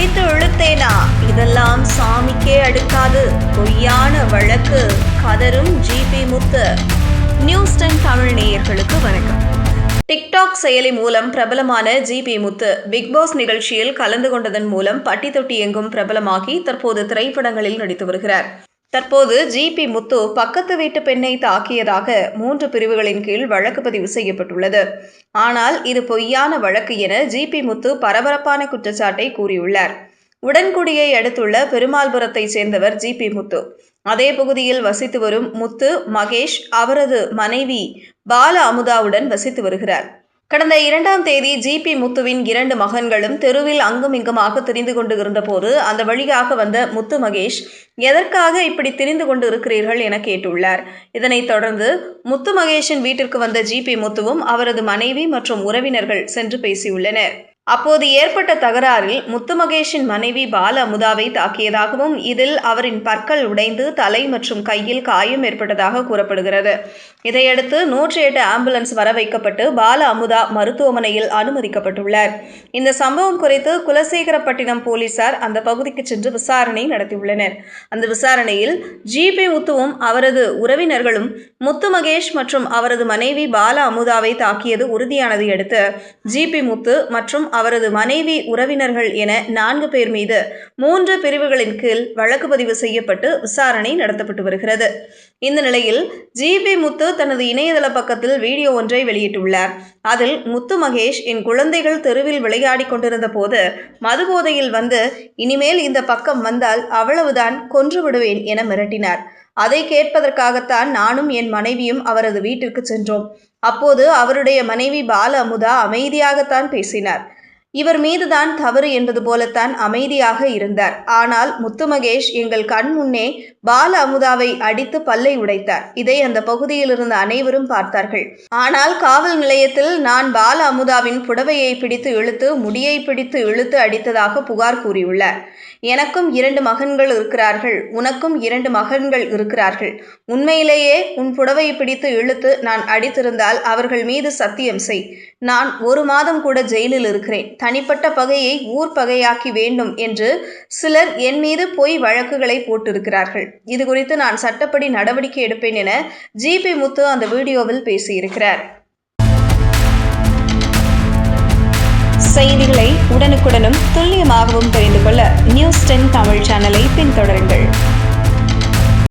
பிடித்து இழுத்தேனா? இதெல்லாம் சாமிக்கே அடுக்காது. பொய்யான வழக்கு. கதரும் GP Muthu. News ten Tamil நேயர்களுக்கு வணக்கம். டிக்டாக் செயலி மூலம் பிரபலமான ஜிபி முத்து பிக்பாஸ் நிகழ்ச்சியில் கலந்து கொண்டதன் மூலம் பட்டி தொட்டி எங்கும் பிரபலமாகி தற்போது திரைப்படங்களில் நடித்து வருகிறார். தற்போது ஜிபி முத்து பக்கத்து வீட்டு பெண்ணை தாக்கியதாக மூன்று பிரிவுகளின் கீழ் வழக்கு பதிவு செய்யப்பட்டுள்ளது. ஆனால் இது பொய்யான வழக்கு என ஜிபி முத்து பரபரப்பான குற்றச்சாட்டை கூறியுள்ளார். உடன்குடியை அடுத்துள்ள பெருமாள்புரத்தைச் சேர்ந்தவர் ஜிபி முத்து. அதே பகுதியில் வசித்து வரும் முத்து மகேஷ் அவரது மனைவி பால அமுதாவுடன் வசித்து வருகிறார். கடந்த இரண்டாம் தேதி ஜிபி முத்துவின் இரண்டு மகன்களும் தெருவில் அங்கும் இங்குமாக திரிந்து கொண்டு இருந்தபோது அந்த வழியாக வந்த முத்து மகேஷ் எதற்காக இப்படி திரிந்து கொண்டு இருக்கிறீர்கள்? என கேட்டுள்ளார். இதனைத் தொடர்ந்து முத்து மகேஷின் வீட்டிற்கு வந்த ஜிபி முத்துவும் அவரது மனைவி மற்றும் உறவினர்கள் சென்று பேசியுள்ளனர். அப்போது ஏற்பட்ட தகராறில் முத்துமகேஷின் மனைவி பால அமுதாவை தாக்கியதாகவும் இதில் அவரின் பற்கள் உடைந்து தலை மற்றும் கையில் காயம் ஏற்பட்டதாக கூறப்படுகிறது. இதையடுத்து நூற்றி எட்டு ஆம்புலன்ஸ் வர வைக்கப்பட்டு பால அமுதா மருத்துவமனையில் அனுமதிக்கப்பட்டுள்ளார். இந்த சம்பவம் குறித்து குலசேகரப்பட்டினம் போலீசார் அந்த பகுதிக்கு சென்று விசாரணை நடத்தியுள்ளனர். அந்த விசாரணையில் ஜிபி முத்துவும் அவரது உறவினர்களும் முத்து மகேஷ் மற்றும் அவரது மனைவி பால அமுதாவை தாக்கியது உறுதியானதை அடுத்து ஜிபி முத்து மற்றும் அவரது மனைவி உறவினர்கள் என நான்கு பேர் மீது மூன்று பிரிவுகளின் கீழ் வழக்கு பதிவு செய்யப்பட்டு விசாரணை நடத்தப்பட்டு வருகிறது. இந்த நிலையில் ஜிபி முத்து தனது இணையதள பக்கத்தில் வீடியோ ஒன்றை வெளியிட்டுள்ளார். அதில் முத்து மகேஷ் என் குழந்தைகள் தெருவில் விளையாடி கொண்டிருந்த போது மதுபோதையில் வந்து இனிமேல் இந்த பக்கம் வந்தால் அவ்வளவுதான் கொன்று விடுவேன் என மிரட்டினார். அதை கேட்பதற்காகத்தான் நானும் என் மனைவியும் அவரது வீட்டிற்கு சென்றோம். அப்போது அவருடைய மனைவி பால அமுதா அமைதியாகத்தான் பேசினார். இவர் மீதுதான் தவறு என்பது போலத்தான் அமைதியாக இருந்தார். ஆனால் முத்துமகேஷ் எங்கள் கண் முன்னே பால அமுதாவை அடித்து பல்லை உடைத்தார். இதை அந்த பகுதியில் இருந்த அனைவரும் பார்த்தார்கள். ஆனால் காவல் நிலையத்தில் நான் பால அமுதாவின் புடவையை பிடித்து இழுத்து முடியை பிடித்து இழுத்து அடித்ததாக புகார் கூறியுள்ளார். எனக்கும் இரண்டு மகன்கள் இருக்கிறார்கள். உனக்கும் இரண்டு மகன்கள் இருக்கிறார்கள். உண்மையிலேயே உன் புடவையை பிடித்து இழுத்து நான் அடித்திருந்தால் அவர்கள் மீது சத்தியம் செய். நான் ஒரு மாதம் கூட ஜெயிலில் இருக்கிறேன். தனிப்பட்ட பகையை ஊர் பகையாக்கி வேண்டும் என்று சிலர் என் மீது பொய் வழக்குகளை போட்டிருக்கிறார்கள். இது குறித்து நான் சட்டப்படி நடவடிக்கை எடுப்பேன் என ஜிபி முத்து அந்த வீடியோவில் பேசியிருக்கிறார். செய்திகளை உடனுக்குடனும் துல்லியமாகவும் தெரிந்து கொள்ள நியூஸ் டென் தமிழ் சேனலை பின்தொடருங்கள்.